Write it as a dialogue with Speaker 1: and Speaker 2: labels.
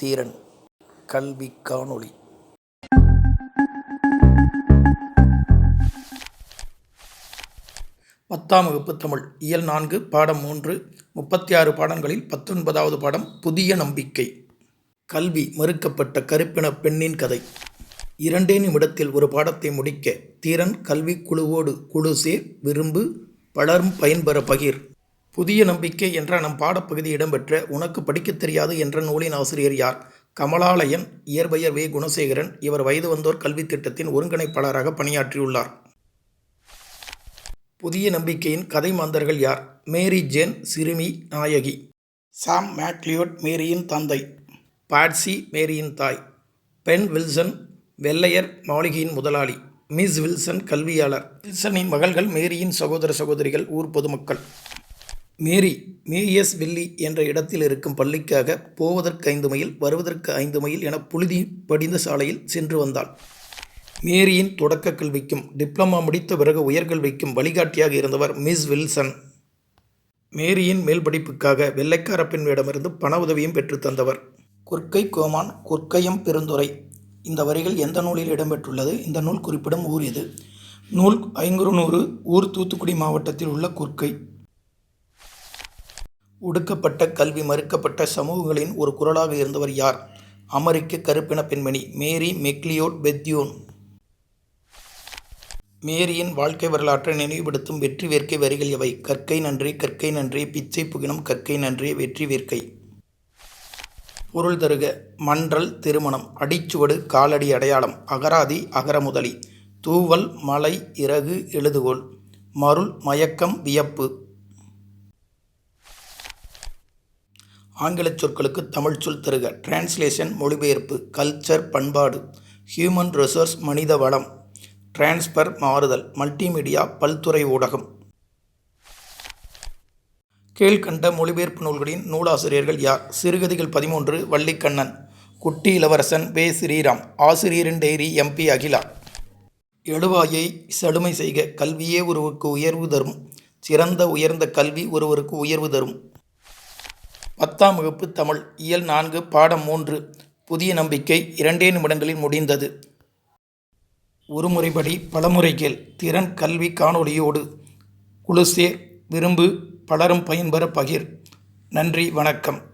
Speaker 1: தீரன். கல்வி காணொளி. பத்தாம் வகுப்பு தமிழ். இயல் நான்கு பாடம் மூன்று முப்பத்தி ஆறு பாடங்களில் பத்தொன்பதாவது பாடம் புதிய நம்பிக்கை. கல்வி மறுக்கப்பட்ட கருப்பின பெண்ணின் கதை. இரண்டே நிமிடத்தில் ஒரு பாடத்தை முடிக்க தீரன் கல்வி குழுவோடு குழு சேர் விரும்பு பலரும் பயன்பெற பகிர். புதிய நம்பிக்கை என்ற நம் பாடப்பகுதி இடம்பெற்ற உனக்கு படிக்கத் தெரியாது என்ற நூலின் ஆசிரியர் யார்? கமலாலயன் இயற்பெயர் வே. குணசேகரன் இவர் வயது வந்தோர் கல்வித் திட்டத்தின் ஒருங்கிணைப்பாளராக பணியாற்றியுள்ளார். புதிய நம்பிக்கையின் கதை மாந்தர்கள் யார்? மேரி ஜேன் சிறுமி நாயகி. சாம் மேக்லியோட் மேரியின் தந்தை. பாட்சி மேரியின் தாய். பென் வில்சன் வெள்ளையர் மாளிகையின் முதலாளி. மிஸ் வில்சன் கல்வியாளர். வில்சனின் மகள்கள் மேரியின் சகோதர சகோதரிகள் ஊர் பொதுமக்கள். மேரி மேயஸ் வில்லி என்ற இடத்தில் இருக்கும் பள்ளிக்காக போவதற்கு ஐந்து மைல் வருவதற்கு ஐந்து மைல் என புழுதி படிந்த சாலையில் சென்று வந்தாள். மேரியின் தொடக்க கல்விக்கும் டிப்ளமா முடித்த பிறகு உயர்கல்விக்கும் வழிகாட்டியாக இருந்தவர் மிஸ் வில்சன். மேரியின் மேல் படிப்புக்காக வெள்ளைக்கார பெண்ணிடமிருந்து பண உதவியும் பெற்று தந்தவர். குர்க்கை கோமான் குர்க்கையம் பெருந்துறை. இந்த வரிகள் எந்த நூலில் இடம்பெற்றுள்ளது? இந்த நூல் குறிப்பிடும் ஊர் இது நூல் ஐங்குறுநூறு ஊர் தூத்துக்குடி மாவட்டத்தில் உள்ள குர்க்கை. ஒடுக்கப்பட்ட கல்வி மறுக்கப்பட்ட சமூகங்களின் ஒரு குரலாக இருந்தவர் யார்? அமெரிக்க கருப்பின பெண்மணி மேரி மெக்லியோட் பெத்யூன். மேரியின் வாழ்க்கை வரலாற்றை நினைவுபடுத்தும் வெற்றி வேர்க்கை வரிகள் எவை? கற்கை நன்றி கற்கை நன்றி பிச்சை புகினம் கற்கை நன்றி வெற்றி வேர்க்கை. பொருள் தருக மன்றல் திருமணம் அடிச்சுவடு காலடி அடையாளம் அகராதி அகரமுதலி தூவல் மலை இறகு எழுதுகோள் மருள் மயக்கம் வியப்பு. ஆங்கிலச் சொற்களுக்கு தமிழ் சொல் தருக. டிரான்ஸ்லேஷன் மொழிபெயர்ப்பு கல்ச்சர் பண்பாடு ஹியூமன் ரிசோர்ஸ் மனித வளம் டிரான்ஸ்பர் மாறுதல் மல்டிமீடியா பல்துறை ஊடகம். கீழ்கண்ட மொழிபெயர்ப்பு நூல்களின் நூலாசிரியர்கள் யார்? சிறுகதைகள் பதிமூன்று வள்ளிக்கண்ணன் குட்டி இளவரசன் வே. ஸ்ரீராம் ஆசிரியரின் டைரி எம்பி அகிலா. எழுவாயை செழுமை செய்க. கல்வியே ஒருவருக்கு உயர்வு தரும். சிறந்த உயர்ந்த கல்வி ஒருவருக்கு உயர்வு தரும். பத்தாம் வகுப்பு தமிழ் இயல் நான்கு பாடம் மூன்று புதிய நம்பிக்கை இரண்டே நிமிடங்களில் முடிந்தது. ஒருமுறைப்படி பலமுறைகள் திறன் கல்வி காணொளியோடு. குழுசேர் விரும்பு பலரும் பயன்பெற பகிர். நன்றி வணக்கம்.